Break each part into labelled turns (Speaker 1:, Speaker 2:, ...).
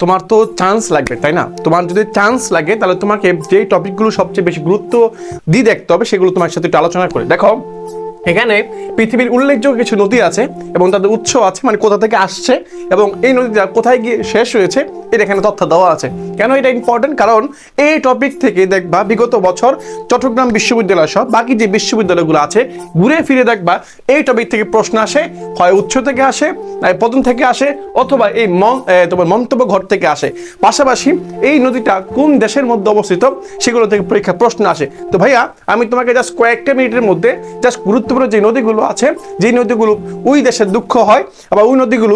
Speaker 1: তোমার তো চান্স লাগবে, তাই না? তোমার যদি চান্স লাগে, তাহলে তোমাকে যে টপিকগুলো সবচেয়ে বেশি গুরুত্ব দিয়ে দেখতে হবে, সেগুলো তোমার সাথে একটু আলোচনা করে। দেখো এখানে পৃথিবীর উল্লেখযোগ্য কিছু নদী আছে এবং তাদের উৎস আছে মানে কোথা থেকে আসছে এবং এই নদীটা কোথায় গিয়ে শেষ হয়েছে, এটা এখানে তথ্য দেওয়া আছে। কেন এটা ইম্পর্টেন্ট কারণ এই টপিক থেকে দেখবা বিগত বছর চট্টগ্রাম বিশ্ববিদ্যালয় সহ বাকি যে বিশ্ববিদ্যালয়গুলো আছে, ঘুরে ফিরে দেখবা এই টপিক থেকে প্রশ্ন আসে, হয় উৎস থেকে আসে পতন থেকে আসে, অথবা এই তোমার মন্তব্য ঘর থেকে আসে। পাশাপাশি এই নদীটা কোন দেশের মধ্যে অবস্থিত, সেগুলো থেকে পরীক্ষা প্রশ্ন আসে। তো ভাইয়া, আমি তোমাকে জাস্ট কয়েকটা মিনিটের মধ্যে জাস্ট গুরুত্বপূর্ণ যে নদীগুলো আছে যে নদীগুলো ওই দেশের দুঃখ হয় আবার ওই নদীগুলো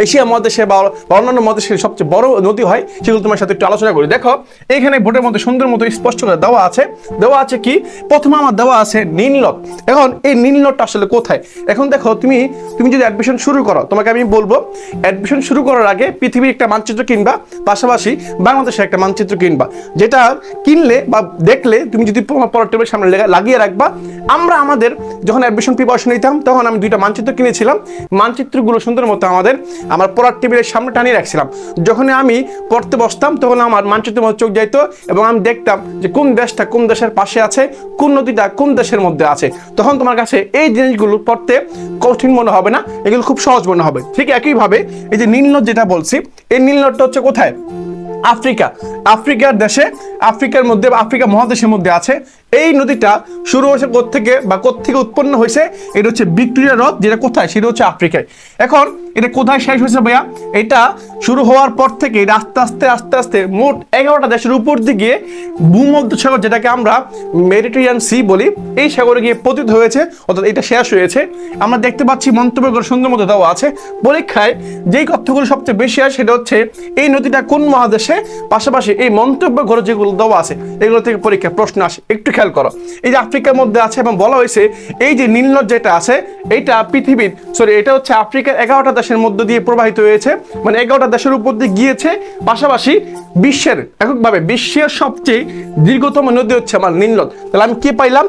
Speaker 1: এশিয়া মহাদেশে বা অন্যান্য মহাদেশের সবচেয়ে বড় নদী হয়, সেগুলো তোমার সাথে একটু আলোচনা করি। দেখো, এখানে বোর্ডের মধ্যে সুন্দর মতো স্পষ্ট করে দেওয়া আছে। দেওয়া আছে কি? প্রথমে আমার দেওয়া আছে নীলনদ এখন এই নীলনদটা আসলে কোথায়? এখন দেখো, তুমি তুমি যদি অ্যাডমিশন শুরু করো, তোমাকে আমি বলব অ্যাডমিশন শুরু করার আগে পৃথিবীর একটা মানচিত্র কিনবা, পাশাপাশি বাংলাদেশের একটা মানচিত্র কিনবা, যেটা কিনলে বা দেখলে তুমি যদি পড়ার টেবিলের সামনে লেগা- লাগিয়ে রাখবা, আমরা আমাদের যখন অ্যাডমিশন প্রিপারেশন নিতাম, তখন আমি দুইটা মানচিত্র কিনেছিলাম। মানচিত্রগুলো সুন্দর মতো আমাদের আমার পড়ার টেবিলের সামনে টানিয়ে রাখছিলাম। যখন আমি পড়তে বসতাম, তখন আমার মানচিত্রের মধ্যে চোখ যাইতো এবং আমি দেখতাম যে কোন দেশটা কোন দেশের পাশে আছে, কোন নদীটা কোন দেশের মধ্যে আছে। তখন তোমার কাছে এই জিনিসগুলো পড়তে কঠিন মনে হবে না, এগুলো খুব সহজ মনে হবে। ঠিক একইভাবে এই যে নীলনদ যেটা বলছি, এই নীলনদটা হচ্ছে কোথায়? আফ্রিকা। আফ্রিকার দেশে, আফ্রিকার মধ্যে আফ্রিকা মহাদেশের মধ্যে আছে। এই নদীটা শুরু হয়েছে থেকে বা থেকে উৎপন্ন হয়েছে? এটা হচ্ছে ভিক্টোরিয়া হ্রদ, যেটা কোথায়? সেটা হচ্ছে আফ্রিকায়। এখন এটা কোথায় শেষ হয়েছে ভাইয়া? এটা শুরু হওয়ার পর থেকে এটা আস্তে আস্তে আস্তে আস্তে মোট এগারোটা দেশের উপর দিকে ভূমধ্য সাগর, যেটাকে আমরা মেডিটেরিয়ান সি বলি, এই সাগরে গিয়ে পতিত হয়েছে, অর্থাৎ এটা শেষ হয়েছে। আমরা দেখতে পাচ্ছি মন্তব্য করে সুন্দর মতো দেওয়া আছে। পরীক্ষায় যেই তথ্যগুলো সবচেয়ে বেশি আসে, সেটা হচ্ছে এই নদীটা কোন মহাদেশে? পাশাপাশি এই মন্তব্য ঘরে যেগুলো দেওয়া আছে, এগুলো থেকে পরীক্ষা প্রশ্ন আসে। একটু খেয়াল করো। এই যে আফ্রিকার মধ্যে আছে এবং বলা হয়েছে, এই যে নীলনদ যেটা আছে এটা পৃথিবীর সরি এটা হচ্ছে আফ্রিকার এগারোটা দেশের মধ্য দিয়ে প্রবাহিত হয়েছে। মানে এগারোটা দেশের উপর দিয়ে গিয়েছে, পাশাপাশি বিশ্বের, এককভাবে বিশ্বের সবচেয়ে দীর্ঘতম নদী হচ্ছে আমার নীলনদ তাহলে আমি কি পাইলাম?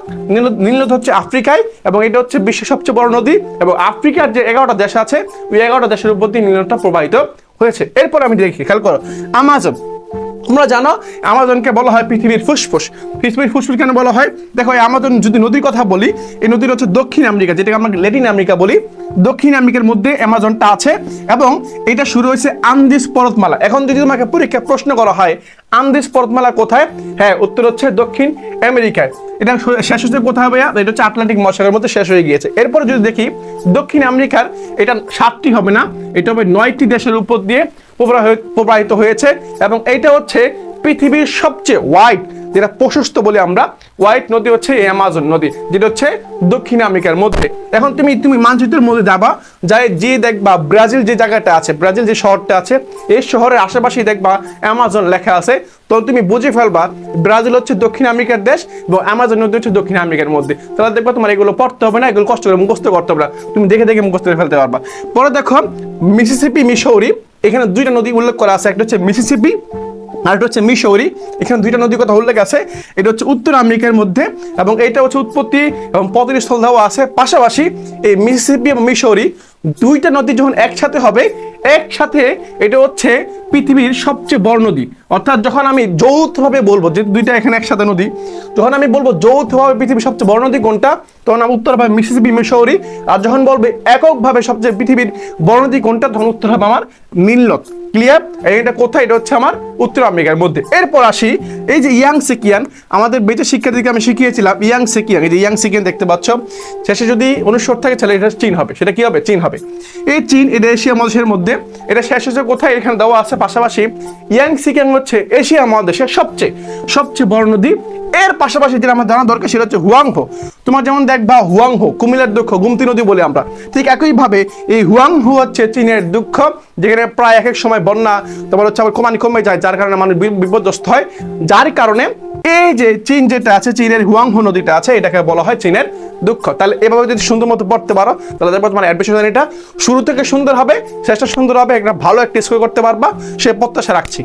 Speaker 1: নীলনদ হচ্ছে আফ্রিকায় এবং এটা হচ্ছে বিশ্বের সবচেয়ে বড় নদী এবং আফ্রিকার যে এগারোটা দেশ আছে, ওই এগারোটা দেশের উপর দিয়ে নীলনদটা প্রবাহিত হয়েছে। এরপর আমি দেখি, খেয়াল করো, আমাজন তোমরা জানো, আমাজনকে বলা হয় পৃথিবীর ফুসফুস। পৃথিবীর ফুসফুস কেন বলা হয়? দেখো, এই আমাজন যদি নদীর কথা বলি, এই নদীর হচ্ছে দক্ষিণ আমেরিকা, যেটাকে আমরা ল্যাটিন আমেরিকা বলি। দক্ষিণ আমেরিকার মধ্যে অ্যামাজনটা আছে এবং এটা শুরু হয়েছে আন্দিস পর্বতমালা। এখন যদি তোমাকে পরীক্ষা প্রশ্ন করা হয় আন্দিস পর্বতমালা কোথায়? হ্যাঁ উত্তর হচ্ছে দক্ষিণ আমেরিকায়। এটা শেষ হচ্ছে কোথায় ভাইয়া? এটা হচ্ছে আটলান্টিক মহাসাগরের মধ্যে শেষ হয়ে গিয়েছে। এরপরে যদি দেখি, দক্ষিণ আমেরিকার এটা সাতটি হবে না, এটা হবে নয়টি দেশের উপর দিয়ে প্রবাহিত হয়েছে এবং এইটা হচ্ছে পৃথিবীর সবচেয়ে হোয়াইট যেটা প্রশস্ত বলি আমরা হোয়াইট নদী হচ্ছে অ্যামাজন নদী, যেটা হচ্ছে দক্ষিণ আমেরিকার মধ্যে। এখন তুমি তুমি মানচিত্রের মধ্যে যাবা, যাই যে দেখবা ব্রাজিল যে জায়গাটা আছে, ব্রাজিল যে শহরটা আছে, এই শহরের আশেপাশেই দেখবা অ্যামাজন লেখা আছে। তো তুমি বুঝে ফেলবা, ব্রাজিল হচ্ছে দক্ষিণ আমেরিকার দেশ এবং অ্যামাজন নদী হচ্ছে দক্ষিণ আমেরিকার মধ্যে। তাহলে দেখবা তোমার এগুলো পড়তে হবে না, এগুলো কষ্ট করে মুখস্থ করতে হবে না। তুমি দেখে দেখে মুখস্থ করে ফেলতে পারবা। পরে দেখো মিসিসিপি মিশৌরি এখানে দুইটা নদী উল্লেখ করা আছে, একটা হচ্ছে মিসিসিপি আর এটা হচ্ছে মিশৌরি এখানে দুইটা নদীর কথা উল্লেখ আছে, এটা হচ্ছে উত্তর আমেরিকার মধ্যে এবং এটা হচ্ছে উৎপত্তি এবং পতনের স্থল দেওয়া আছে। পাশাপাশি এই মিসিসিপি এবং মিশৌরি দুইটা নদী যখন একসাথে হবে একসাথে এটা হচ্ছে পৃথিবীর সবচেয়ে বড় নদী। অর্থাৎ যখন আমি যৌথভাবে বলব যে দুইটা এখানে একসাথে নদী তখন আমি বলব যৌথভাবে পৃথিবীর সবচেয়ে বড় নদী কোনটা, তখন আমি উত্তর হবে মিসিসিপি মিশৌরি আর যখন বলবে এককভাবে সবচেয়ে পৃথিবীর বড় নদী কোনটা, তখন উত্তর হবে আমার নীলনদ। ক্লিয়ার এটা কোথায়? এটা হচ্ছে আমার উত্তর আমেরিকার মধ্যে। এরপর আসি, এই যে ইয়াং সিকিয়ান, আমাদের বেঁচে শিক্ষার্থীকে আমি শিখিয়েছিলাম ইয়াং সিকিয়ান। এই যে ইয়াং সিকিয়ান দেখতে পাচ্ছ, শেষে যদি অনুস্বর থাকে তাহলে এটা চীন হবে। সেটা কি হবে? চীন হবে। এই চীন এটা এশিয়া মহাদেশের মধ্যে এটা শেষ হচ্ছে কোথায়? এখানে দেওয়া আছে পাশাপাশি ইয়াং সিকিয়ান হচ্ছে এশিয়া মহাদেশের সবচেয়ে সবচেয়ে বড় নদী। এর পাশাপাশি যেটা আমার জানা দরকার সেটা হচ্ছে হুয়াংহো। তোমার যেমন দেখবা হুয়াংহো কুমিল্লার দুঃখ, গুমতি নদী বলে আমরা, ঠিক একইভাবে এই হুয়াংহো হচ্ছে চীনের দুঃখ, যেখানে প্রায় এক এক সময় বন্যা তারপর হচ্ছে আবার কমানি কমে যায়, যার কারণে মানুষ বিপর্যস্ত হয়। যার কারণে এই যে চীন যেটা আছে, চীনের হুয়াংহো নদীটা আছে, এটাকে বলা হয় চীনের দুঃখ। তাহলে এভাবে যদি সুন্দর মতো পড়তে পারো, তাহলে দেখব তোমার অ্যাডমিশন এটা শুরু থেকে সুন্দর হবে, শেষটা সুন্দর হবে, একটা ভালো একটা স্কোর করতে পারবা, সে প্রত্যাশা রাখছি।